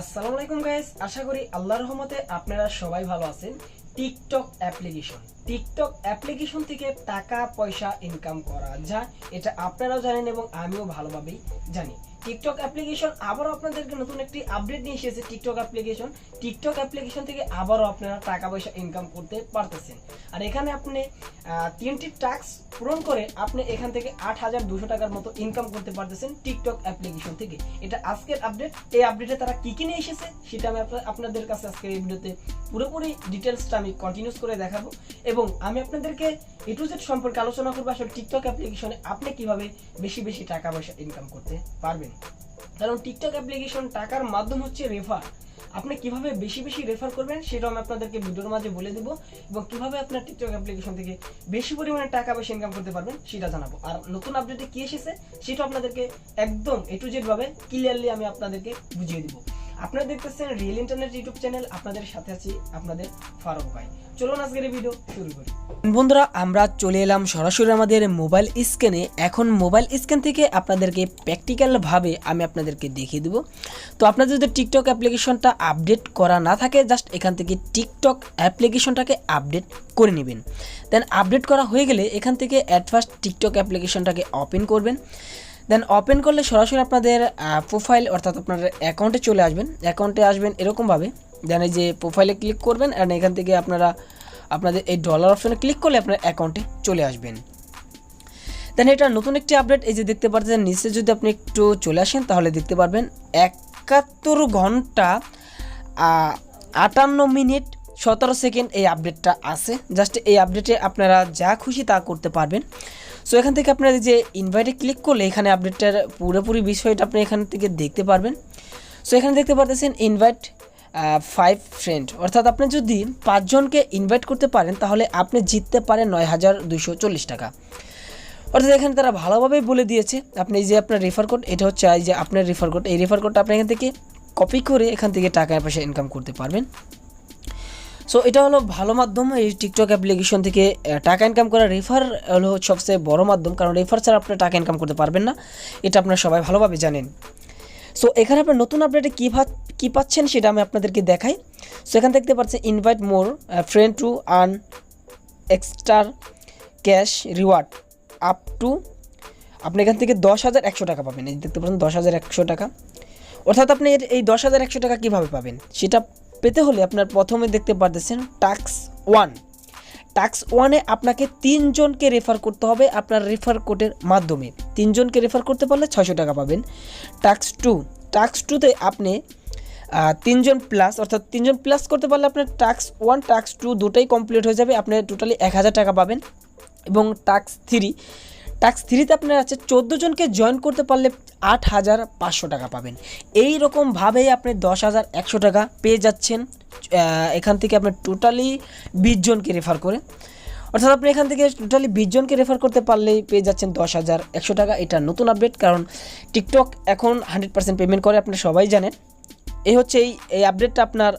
আসসালামু আলাইকুম গাইস আশা করি আল্লাহ রহমতে আপনারা সবাই ভালো আছেন। টিকটক অ্যাপ্লিকেশন টিকটক অ্যাপ্লিকেশন থেকে টাকা পয়সা ইনকাম করা যায়, এটা আপনারাও জানেন এবং আমিও ভালোভাবেই জানি। টিকটক অ্যাপ্লিকেশন আবারও আপনাদেরকে নতুন একটি আপডেট নিয়ে এসেছে টিকটক অ্যাপ্লিকেশন টিকটক অ্যাপ্লিকেশন থেকে আবারও আপনারা টাকা পয়সা ইনকাম করতে পারতেছেন। আর এখানে আপনি তিনটি টাস্ক পূরণ করে আপনি এখান থেকে আট হাজার দুশো টাকার মতো ইনকাম করতে পারতেছেন টিকটক অ্যাপ্লিকেশন থেকে। এটা আজকের আপডেট এই আপডেটে তারা কি কি নিয়ে এসেছে সেটা আমি আপনা- আপনাদের কাছে আজকের এই ভিডিওতে পুরোপুরি ডিটেলসটা আমি কন্টিনিউস করে দেখাবো। এবং আমি আপনাদেরকে এ টু জেড সম্পর্কে আলোচনা করব আসলে টিকটক অ্যাপ্লিকেশনে আপনি কীভাবে বেশি বেশি টাকা পয়সা ইনকাম করতে পারবেন। কারণ টিকটক অ্যাপ্লিকেশন টাকার মাধ্যম হচ্ছে রেফার আপনি কীভাবে বেশি বেশি রেফার করবেন সেটাও আমি আপনাদেরকে ভিডিওর মাঝে বলে দেব এবং কীভাবে আপনার টিকটক অ্যাপ্লিকেশন থেকে বেশি পরিমাণে টাকা বেশি ইনকাম করতে পারবেন সেটা জানাব। আর নতুন আপডেটে কি এসেছে সেটা আপনাদেরকে একদম এ টু জেড ভাবে ক্লিয়ারলি আমি আপনাদেরকে বুঝিয়ে দিব। আপনারা দেখতেছেন রিয়েল ইন্টারনেট ইউটিউব চ্যানেল আপনাদের সাথে আছি আপনাদের ফারুক ভাই। চলুন আজকের ভিডিও শুরু করি। বন্ধুরা, আমরা চলে এলাম সরাসরি আমাদের মোবাইল স্ক্যানে এখন মোবাইল স্ক্যান থেকে আপনাদেরকে প্র্যাকটিক্যালভাবে আমি আপনাদেরকে দেখিয়ে দেবো। তো আপনাদের যদি টিকটক অ্যাপ্লিকেশনটা আপডেট করা না থাকে জাস্ট এখান থেকে টিকটক অ্যাপ্লিকেশনটাকে আপডেট করে নেবেন। দেন আপডেট করা হয়ে গেলে এখান থেকে অ্যাট ফার্স্ট টিকটক অ্যাপ্লিকেশনটাকে ওপেন করবেন। দেন ওপেন করলে সরাসরি আপনাদের প্রোফাইল অর্থাৎ আপনার অ্যাকাউন্টে চলে আসবেন। অ্যাকাউন্টে আসবেন এরকমভাবে দেন এই যে প্রোফাইলে ক্লিক করবেন অ্যান্ড এখান থেকে আপনারা, আপনাদের এই ডলার অপশনে ক্লিক করলে আপনার অ্যাকাউন্টে চলে আসবেন। দেন এটা নতুন একটি আপডেট এই যে দেখতে পাচ্ছেন, নিচে যদি আপনি একটু চলে আসেন তাহলে দেখতে পারবেন একাত্তর ঘণ্টা আটান্ন মিনিট সতেরো সেকেন্ড এই আপডেটটা আছে। জাস্ট এই আপডেটে আপনারা যা খুশি তা করতে পারবেন। সো এখান থেকে আপনারা যে ইনভাইটে ক্লিক করলে এখানে আপডেটটার পুরোপুরি বিষয়টা আপনি এখান থেকে দেখতে পারবেন। সো এখানে দেখতে পারতেছেন ইনভাইট ফাইভ ফ্রেন্ড অর্থাৎ আপনি যদি পাঁচজনকে ইনভাইট করতে পারেন, তাহলে আপনি জিততে পারেন নয় হাজার দুশো চল্লিশ টাকা। অর্থাৎ এখানে তারা ভালোভাবেই বলে দিয়েছে, আপনি এই যে আপনার রেফার কোড এটা হচ্ছে এই যে আপনার রেফার কোড এই রেফার কোডটা আপনি এখান থেকে কপি করে এখান থেকে টাকা পয়সা ইনকাম করতে পারবেন। সো এটা হলো ভালো মাধ্যম এই টিকটক অ্যাপ্লিকেশন থেকে টাকা ইনকাম করা রেফার হলো সবচেয়ে বড় মাধ্যম। কারণ রেফার ছাড়া আপনি টাকা ইনকাম করতে পারবেন না। এটা আপনারা সবাই ভালোভাবে জানেন। সো এখানে আপনার নতুন আপডেটে কী ভা কী পাচ্ছেন সেটা আমি আপনাদেরকে দেখাই। সো এখান দেখতে পাচ্ছেন invite more friend to earn extra cash reward up to আপনি এখান থেকে দশ হাজার একশো টাকা পাবেন। এই দেখতে পাচ্ছেন দশ হাজার একশো টাকা। অর্থাৎ আপনি এই দশ হাজার একশো টাকা কীভাবে পাবেন? সেটা পেতে হলে আপনার প্রথমে দেখতে পারতেছেন টাক্স ওয়ান টাক্স ওয়ানে আপনাকে তিনজনকে রেফার করতে হবে আপনার রেফার কোডের মাধ্যমে। তিনজনকে রেফার করতে পারলে ছয়শো টাকা পাবেন। টাক্স টু টাক্স টুতে আপনি তিনজন প্লাস অর্থাৎ তিনজন প্লাস করতে পারলে আপনার টাক্স ওয়ান টাক্স টু দুটোই কমপ্লিট হয়ে যাবে। আপনি টোটালি এক হাজার টাকা পাবেন। এবং টাক্স থ্রি টাক্স থ্রিতে আপনার আছে চোদ্দ জনকে জয়েন করতে পারলে আট হাজার পাঁচশো টাকা পাবেন। এই রকমভাবেই আপনি দশ হাজার একশো টাকা পেয়ে যাচ্ছেন এখান থেকে আপনার টোটালি বিশ জনকে রেফার করে। অর্থাৎ আপনি এখান থেকে টোটালি বিশ জনকে রেফার করতে পারলেই পেয়ে যাচ্ছেন দশ হাজার একশো টাকা। এটা নতুন আপডেট কারণ টিকটক এখন হান্ড্রেড পার্সেন্ট পেমেন্ট করে, আপনি সবাই জানেন। এই হচ্ছে এই এই আপডেটটা আপনার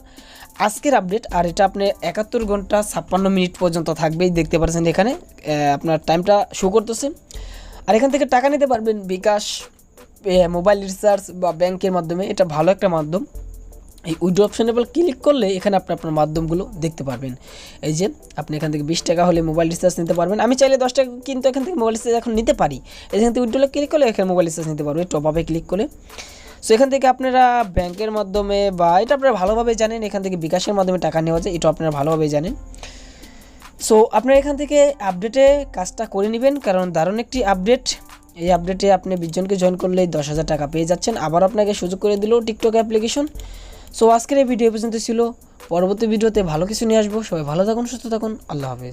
আজকের আপডেট আর এটা আপনি একাত্তর ঘণ্টা ছাপ্পান্ন মিনিট পর্যন্ত থাকবেই। দেখতে পাচ্ছেন এখানে আপনার টাইমটা শো করতেছে। আর এখান থেকে টাকা নিতে পারবেন বিকাশ মোবাইল রিচার্জ বা ব্যাংকের মাধ্যমে। এটা ভালো একটা মাধ্যম। এই উইড্রো অপশানে বল ক্লিক করলে এখানে আপনি আপনার মাধ্যমগুলো দেখতে পারবেন। এই যে, আপনি এখান থেকে বিশ টাকা হলে মোবাইল রিচার্জ নিতে পারবেন। আমি চাইলে দশ টাকা কিন্তু এখান থেকে মোবাইল রিচার্জ এখন নিতে পারি। এখান থেকে উইড্রোলে ক্লিক করলে এখানে মোবাইল রিচার্জ নিতে পারবে টপ আপে ক্লিক করে সো এখান থেকে আপনারা ব্যাংকের মাধ্যমে বা এটা আপনারা ভালোভাবে জানেন, এখান থেকে বিকাশের মাধ্যমে টাকা নেওয়া যায় এটা আপনারা ভালোভাবে জানেন। সো আপনারা এখান থেকে আপডেটে কাজটা করে নেবেন, কারণ দারুণ একটি আপডেট এই আপডেটে আপনি বিশজনকে জয়েন করলে দশ হাজার টাকা পেয়ে যাচ্ছেন। আবার আপনাকে সুযোগ করে দিল টিকটক অ্যাপ্লিকেশন সো আজকের এই ভিডিও পর্যন্ত ছিল। পরবর্তী ভিডিওতে ভালো কিছু নিয়ে আসব। সবাই ভালো থাকুন, সুস্থ থাকুন। আল্লাহ হাফেজ।